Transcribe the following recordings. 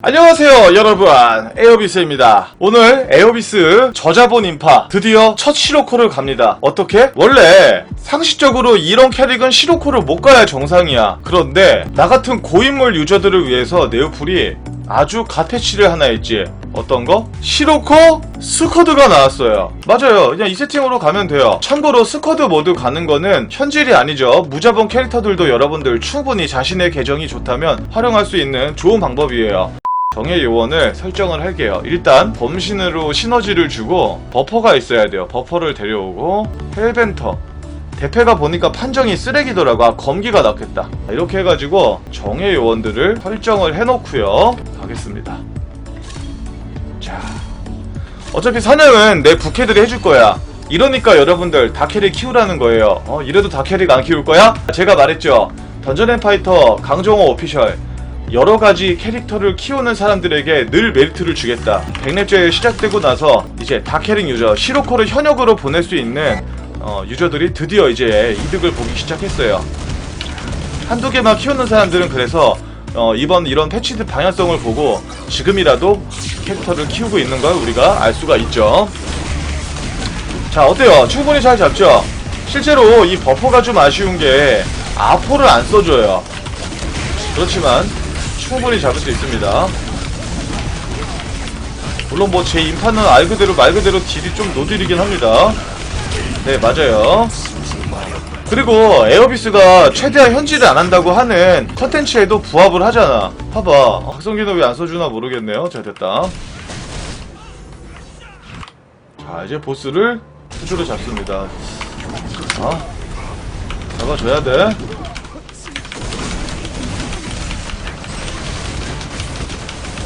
안녕하세요 여러분. 에어비스입니다. 오늘 에어비스 저자본 인파 드디어 첫 시로코를 갑니다. 어떻게? 원래 상식적으로 이런 캐릭은 시로코를 못 가야 정상이야. 그런데 나 같은 고인물 유저들을 위해서 네오풀이 아주 갓패치를 하나 했지. 어떤 거? 시로코 스쿼드가 나왔어요. 맞아요. 그냥 이 세팅으로 가면 돼요. 참고로 스쿼드 모드 가는 거는 현질이 아니죠. 무자본 캐릭터들도 여러분들 충분히 자신의 계정이 좋다면 활용할 수 있는 좋은 방법이에요 정의 요원을 설정을 할게요. 일단 범신으로 시너지를 주고 버퍼가 있어야 돼요. 버퍼를 데려오고 헬벤터 대패가 보니까 판정이 쓰레기더라고. 아 검기가 낫겠다. 이렇게 해가지고 정의 요원들을 설정을 해놓고요. 가겠습니다. 자, 어차피 사냥은 내 부캐들이 해줄 거야. 이러니까 여러분들 다캐릭 키우라는 거예요. 어, 이래도 다캐릭 안 키울 거야? 제가 말했죠. 던전 앤 파이터 강정호 오피셜 여러 가지 캐릭터를 키우는 사람들에게 늘 메리트를 주겠다. 백렙제에 시작되고 나서 이제 다캐릭 유저 시로코를 현역으로 보낼 수 있는 어, 유저들이 드디어 이제 이득을 보기 시작했어요. 한두 개만 키우는 사람들은 그래서 어, 이번 이런 패치드 방향성을 보고 지금이라도 캐릭터를 키우고 있는 걸 우리가 알 수가 있죠. 자 어때요? 충분히 잘 잡죠? 실제로 이 버퍼가 좀 아쉬운 게 아포를 안 써줘요. 그렇지만 충분히 잡을 수 있습니다. 물론 뭐 제 인파는 알 그대로 말 그대로 딜이 좀 노딜이긴 합니다. 네 맞아요. 그리고 에어비스가 최대한 현질을 안 한다고 하는 컨텐츠에도 부합을 하잖아. 봐봐. 박성기는 왜 안 써주나 모르겠네요. 잘 됐다. 자 이제 보스를 수주로 잡습니다. 아 잡아줘야 돼.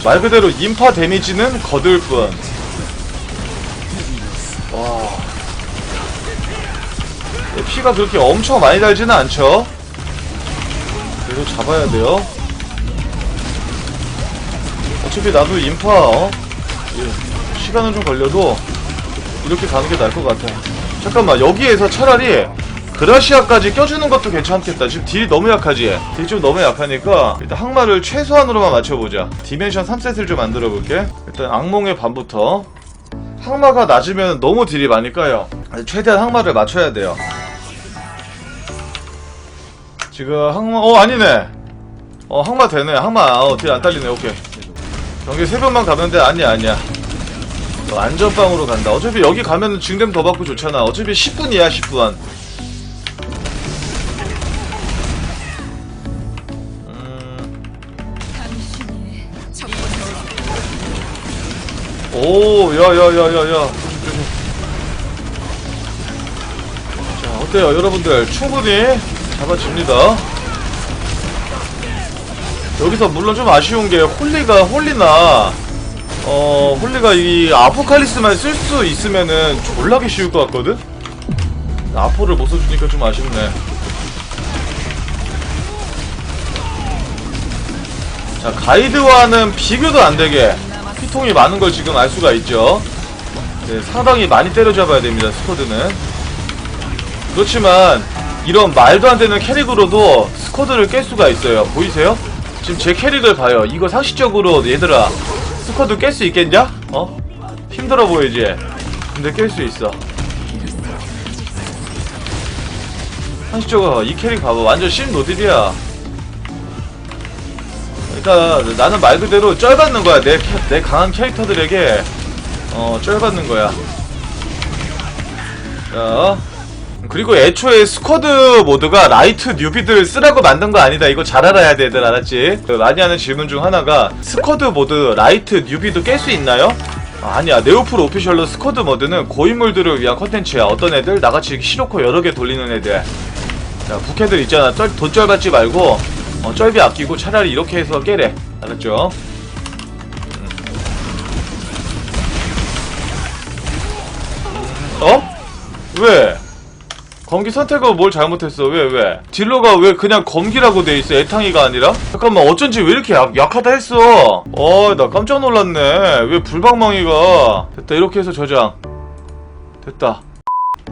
말 그대로 인파 데미지는 거들 뿐. 와. 네, 피가 그렇게 엄청 많이 달지는 않죠. 그래도 잡아야 돼요. 어차피 나도 인파, 어? 예, 시간은 좀 걸려도 이렇게 가는 게 나을 것 같아. 잠깐만, 여기에서 차라리 그라시아까지 껴주는 것도 괜찮겠다. 지금 딜이 너무 약하지? 딜이 좀 너무 약하니까 일단 항마를 최소한으로만 맞춰보자. 디멘션 3셋을 좀 만들어 볼게. 일단 악몽의 반부터. 항마가 낮으면 너무 딜이 많이 까요. 최대한 항마를 맞춰야 돼요. 지금 항마, 어, 아니네. 어, 항마 되네. 항마, 어, 딜 안 딸리네. 오케이. 경기 세 번만 가면 돼. 아니야, 아니야. 어, 안전빵으로 간다. 어차피 여기 가면 증dem 더 받고 좋잖아. 어차피 10분이야, 10분. 오, 야, 야, 야, 야, 야. 자, 어때요, 여러분들? 충분히 잡아집니다. 여기서 물론 좀 아쉬운 게 홀리가 홀리나 어 홀리가 이 아포칼리스만 쓸 수 있으면은 졸라게 쉬울 것 같거든. 아포를 못 써주니까 좀 아쉽네. 자 가이드와는 비교도 안 되게 피통이 많은 걸 지금 알 수가 있죠. 네, 상당히 많이 때려잡아야 됩니다, 스쿼드는. 그렇지만, 이런 말도 안 되는 캐릭으로도 스쿼드를 깰 수가 있어요. 보이세요? 지금 제 캐릭을 봐요. 이거 상식적으로, 얘들아, 스쿼드 깰 수 있겠냐? 어? 힘들어 보이지? 근데 깰 수 있어. 상식적으로, 이 캐릭 봐봐. 완전 신 노딜이야. 그러니까 나는 말 그대로 쩔받는 거야. 내, 캐- 내 강한 캐릭터들에게 어 쩔받는 거야. 자. 그리고 애초에 스쿼드 모드가 라이트 뉴비들 쓰라고 만든 거 아니다. 이거 잘 알아야 돼 애들 알았지? 그 많이 하는 질문 중 하나가 스쿼드 모드 라이트 뉴비도 깰 수 있나요? 아, 아니야. 네오플 오피셜로 스쿼드 모드는 고인물들을 위한 컨텐츠야. 어떤 애들? 나같이 시로코 여러 개 돌리는 애들. 자, 부캐들 있잖아. 쩔, 돈쩔 받지 말고, 어, 쩔비 아끼고 차라리 이렇게 해서 깨래. 알았죠? 음. 어? 왜? 검기 선택을 뭘 잘못했어? 왜, 왜? 딜러가 왜 그냥 검기라고 돼 있어? 애탕이가 아니라? 잠깐만, 어쩐지 왜 이렇게 약, 약하다 했어? 어, 나 깜짝 놀랐네. 왜 불방망이가. 됐다, 이렇게 해서 저장. 됐다.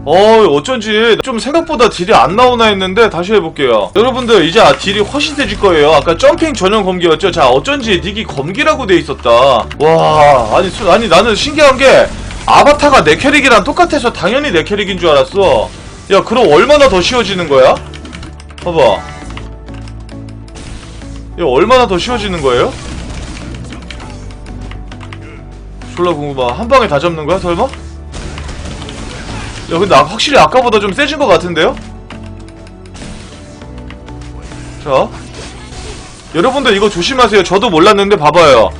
어 어쩐지 좀 생각보다 딜이 안 나오나 했는데 다시 해볼게요. 여러분들 이제 아, 딜이 훨씬 세질 거예요. 아까 점핑 전용 검기였죠? 자 어쩐지 닉이 검기라고 돼 있었다. 와 아니 수- 아니 나는 신기한 게 아바타가 내 캐릭이랑 똑같아서 당연히 내 캐릭인 줄 알았어. 야 그럼 얼마나 더 쉬워지는 거야? 봐봐. 야 얼마나 더 쉬워지는 거예요? 졸라 궁금하 한 방에 다 잡는 거야 설마? 야 근데 아- 확실히 아까보다 좀 세진 것 같은데요? 자 여러분들 이거 조심하세요 저도 몰랐는데 봐봐요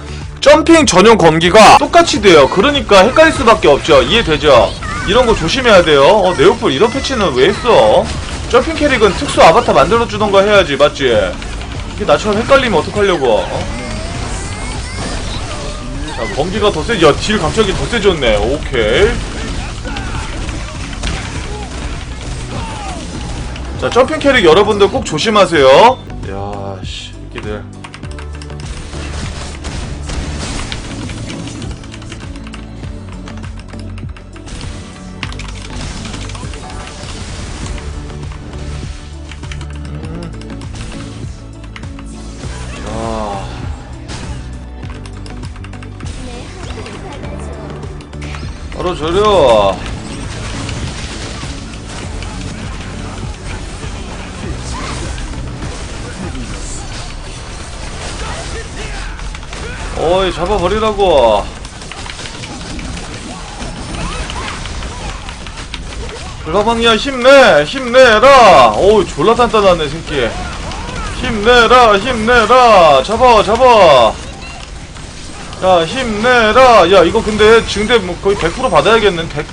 점핑 전용 검기가 똑같이 돼요 그러니까 헷갈릴 수밖에 없죠 이해되죠? 이런 거 조심해야 돼요 어 네오플 이런 패치는 왜 했어? 점핑 캐릭은 특수 아바타 만들어주던가 해야지 맞지? 나처럼 헷갈리면 어떡하려고 어? 자 검기가 더 세.. 야딜 갑자기 더 세졌네 오케이 자 점핑 캐릭 여러분들 꼭 조심하세요. 야씨. 바로 저려 어이 잡아버리라고. 불가방이야 힘내 힘내라. 어우 졸라 단단하네 새끼. 힘내라 힘내라. 잡아 잡아. 야 힘내라. 야 이거 근데 증대 뭐 거의 100% 받아야겠는 100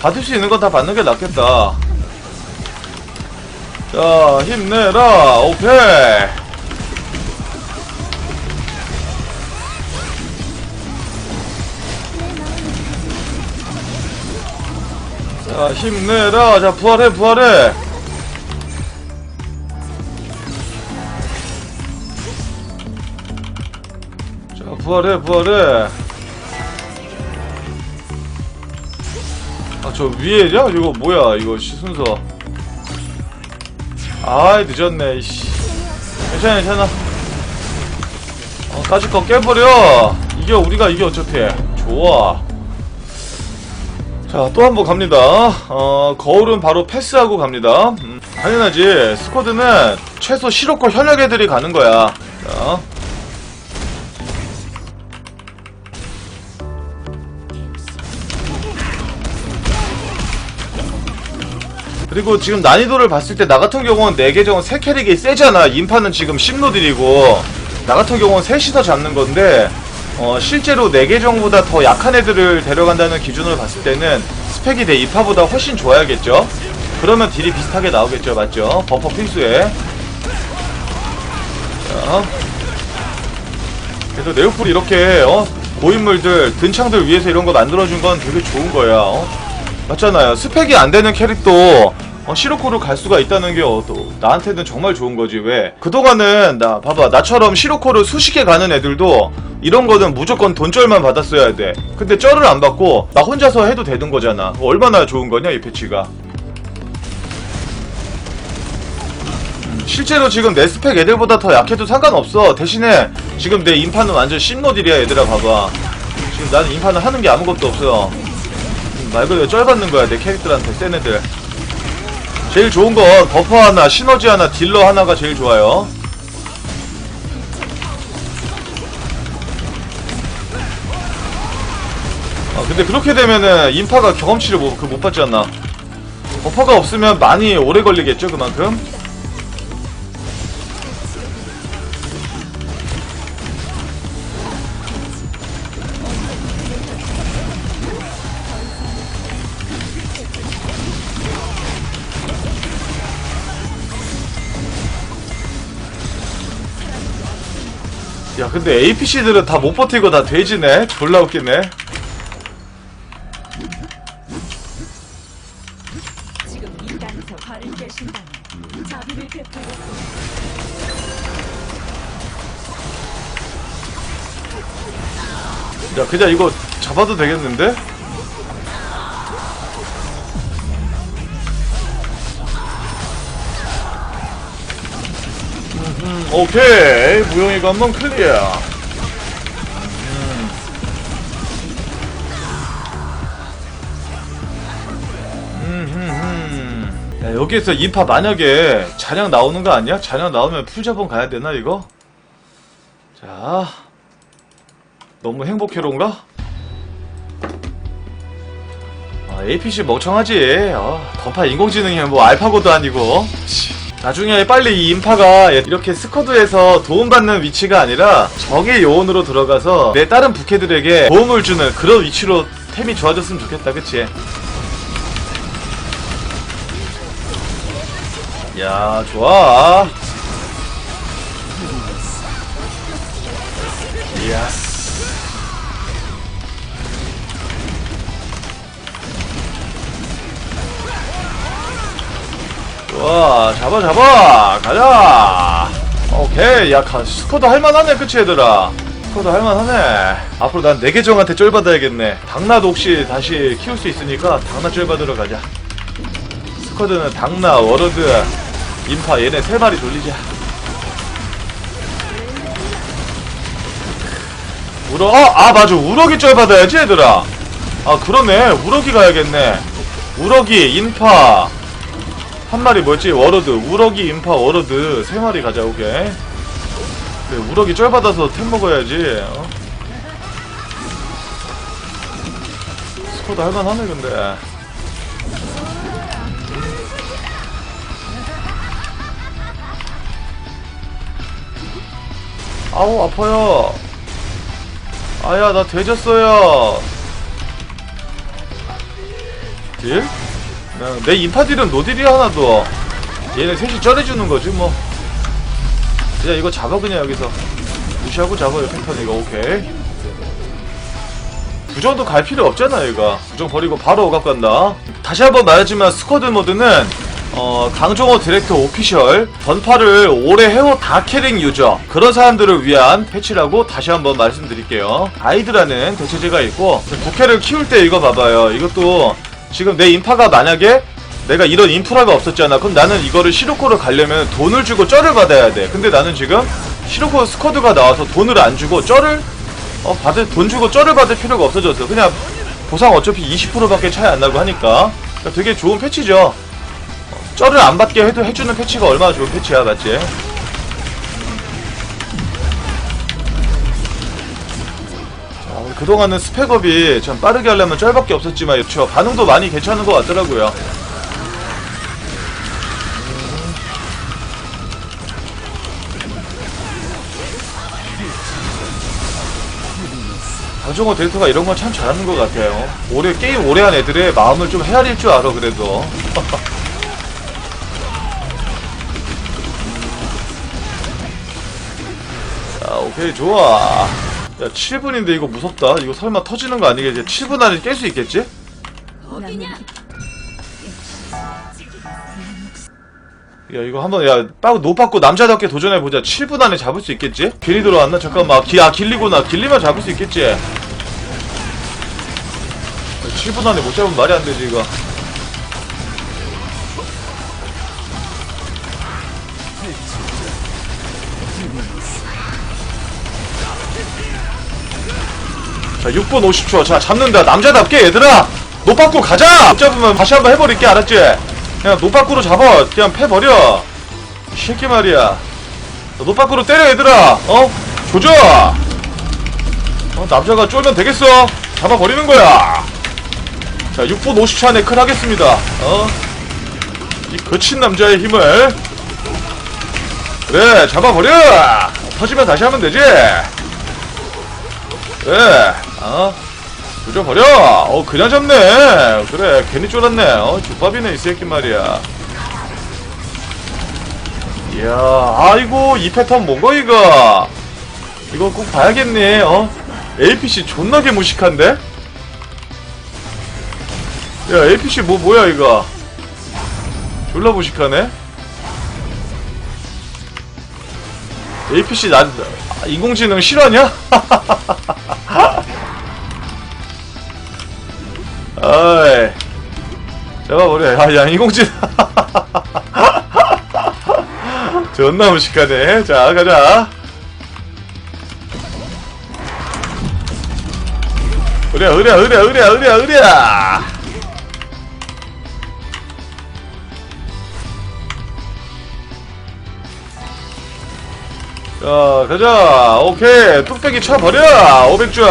받을 수 있는 건 다 받는 게 낫겠다. 자 힘내라. 오케이 자 힘내라. 자 부활해 부활해. 자 부활해 부활해. 아 저 위에냐? 이거 뭐야? 이거 시 순서. 아이 늦었네 이씨. 괜찮아 괜찮아. 어 까짓 거 깨버려. 이겨 우리가 이겨 어차피. 좋아 자, 또 한 번 갑니다. 어, 거울은 바로 패스하고 갑니다. 음, 당연하지. 스쿼드는 최소 시로코 현역 애들이 가는 거야. 자. 그리고 지금 난이도를 봤을 때 나 같은 경우는 내 계정은 세 캐릭이 세잖아. 인파는 지금 10노들이고 나 같은 경우는 셋이서 잡는 건데 어, 실제로 내 계정보다 더 약한 애들을 데려간다는 기준으로 봤을 때는 스펙이 내 인파보다 훨씬 좋아야겠죠. 그러면 딜이 비슷하게 나오겠죠, 맞죠? 버퍼 필수에. 자. 그래서 네오플이 이렇게 어, 고인물들, 든창들 위해서 이런 거 만들어준 건 되게 좋은 거야. 어? 맞잖아요. 스펙이 안 되는 캐릭도 어, 시로코로 갈 수가 있다는 게 어, 또 나한테는 정말 좋은 거지. 왜? 그동안은 나 봐봐 나처럼 시로코를 수십 개 가는 애들도 이런 거는 무조건 돈쩔만 받았어야 돼. 근데 쩔을 안 받고 나 혼자서 해도 되는 거잖아. 얼마나 좋은 거냐 이 패치가. 음, 실제로 지금 내 스펙 애들보다 더 약해도 상관없어. 대신에 지금 내 인파는 완전 심노딜이야 얘들아 봐봐. 지금 나는 인파는 하는 게 아무것도 없어. 음, 말 그대로 쩔받는 거야 내 캐릭터한테 센 애들. 제일 좋은 건 버퍼 하나, 시너지 하나, 딜러 하나가 제일 좋아요. 아, 근데 그렇게 되면은 인파가 경험치를 못, 그 못 받지 않나. 버퍼가 없으면 많이 오래 걸리겠죠, 그만큼? 근데 APC들은 다 못 버티고 다 돼지네? 졸라 웃기네. 야, 그냥 이거 잡아도 되겠는데? 오케이 무용의 관문 클리어 음. 야, 여기에서 인파 만약에 잔향 나오는 거 아니야? 잔향 나오면 풀자본 가야 되나 이거? 자 너무 행복해로인가? 아, APC 멍청하지. 어, 던파 인공지능이 뭐 알파고도 아니고. 씨. 나중에 빨리 이 인파가 이렇게 스쿼드에서 도움받는 위치가 아니라 적의 요원으로 들어가서 내 다른 부캐들에게 도움을 주는 그런 위치로 템이 좋아졌으면 좋겠다, 그치? 야, 좋아. 이야. 좋아 잡아 잡아. 가자. 오케이 야 가, 스쿼드 할만하네 그치 얘들아? 스쿼드 할만하네. 앞으로 난 내 계정한테 쫄받아야겠네. 당나도 혹시 다시 키울 수 있으니까 당나 쫄받으러 가자. 스쿼드는 당나 워러드 인파 얘네 세 마리 돌리자. 우럭 어? 아 맞아. 우럭이 쫄받아야지 얘들아. 아 그러네. 우럭이 가야겠네. 우럭이 인파 한 마리 뭐였지? 워러드. 우럭이 인파 워러드. 세 마리 가자 오케이. 그래 우럭이 쩔 받아서 템 먹어야지. 어? 스쿼드 할만하네 근데. 아우 아파요. 아야 나 되졌어요. 딜? 그냥 내 인파딜은 노딜이 하나도 얘네 셋이 쩔해주는 거지 뭐. 그냥 이거 잡아 그냥 여기서. 무시하고 잡아요 패턴 이거 오케이. 부정도 갈 필요 없잖아 얘가. 부정 버리고 바로 억압 간다. 다시 한번 말하지만 스쿼드 모드는 어, 강정호 디렉터 오피셜 번파를 오래 해온 다캐링 유저. 그런 사람들을 위한 패치라고 다시 한번 말씀드릴게요. 아이드라는 대체제가 있고 부캐를 키울 때 이거 봐봐요. 이것도 지금 내 인파가 만약에 내가 이런 인프라가 없었잖아. 그럼 나는 이거를 시로코를 가려면 돈을 주고 쩔을 받아야 돼. 근데 나는 지금 시로코 스쿼드가 나와서 돈을 안 주고 쩔을 어 받을 돈 주고 쩔을 받을 필요가 없어졌어. 그냥 보상 어차피 20%밖에 차이 안 나고 하니까 그러니까 되게 좋은 패치죠. 어, 쩔을 안 받게 해도 해주는 패치가 얼마나 좋은 패치야, 맞지? 그동안은 스펙업이 참 빠르게 하려면 쩔밖에 없었지만 그쵸 반응도 많이 괜찮은 것 같더라고요. 강정호 데이터가 이런 건 참 잘하는 것 같아요. 오래 게임 오래 한 애들의 마음을 좀 헤아릴 줄 알아 그래도. 자 오케이 좋아. 야 7분인데 이거 무섭다. 이거 설마 터지는 거 아니겠지? 7분 안에 깰 수 있겠지? 야 이거 한번 야빡 노받고 남자답게 도전해보자 7분 안에 잡을 수 있겠지? 길리 들어왔나? 잠깐만 기, 아 길리구나 길리만 잡을 수 있겠지? 야, 7분 안에 못 잡으면 말이 안 되지 이거 자 6분 50초. 자 잡는다. 남자답게 얘들아! 노받고 가자! 못 잡으면 다시 한번 해버릴게 알았지? 그냥 노받고로 잡아. 그냥 패버려. 이 새끼 말이야. 너 노받고로 때려 얘들아. 어? 조져! 어 남자가 쫄면 되겠어. 잡아버리는 거야. 자 6분 50초 안에 클 하겠습니다. 어? 이 거친 남자의 힘을. 그래 잡아버려! 터지면 다시 하면 되지 그래 어? 조져버려. 어 그냥 잡네. 그래 괜히 쫄았네. 어 족밥이네 이 새끼 말이야. 이야 아이고 이 패턴 뭔가 이거. 이거 꼭 봐야겠네 어? APC 존나게 무식한데? 야 APC 뭐 뭐야 이거? 졸라 무식하네. APC 난 아, 인공지능 실화냐? 잡아버려 야, 야 인공지능 존나 무식하네. 자, 가자. 으랴, 으랴, 으랴, 으랴, 으랴, 으랴. 자, 가자. 오케이. 뚝배기 쳐버려. 500줄.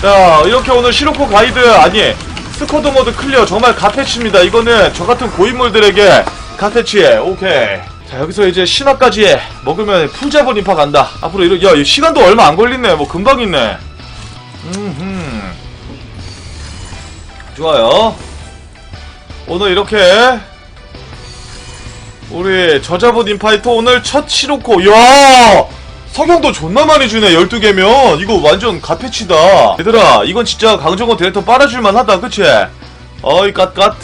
자, 이렇게 오늘 시로코 가이드, 아니, 스쿼드 모드 클리어. 정말 갓패치입니다. 이거는 저 같은 고인물들에게 갓패치에. 오케이. 자, 여기서 이제 신화까지 먹으면 풀잡은 인파 간다. 앞으로 이런, 야, 이 시간도 얼마 안 걸리네. 뭐 금방 있네. 음흠. 좋아요. 오늘 이렇게 우리 저자본 인파이터 오늘 첫 시로코 야 석영도 존나 많이 주네 12개면. 이거 완전 갓패치다. 얘들아 이건 진짜 강정호 디렉터 빨아줄만 하다 그치? 어이 갓갓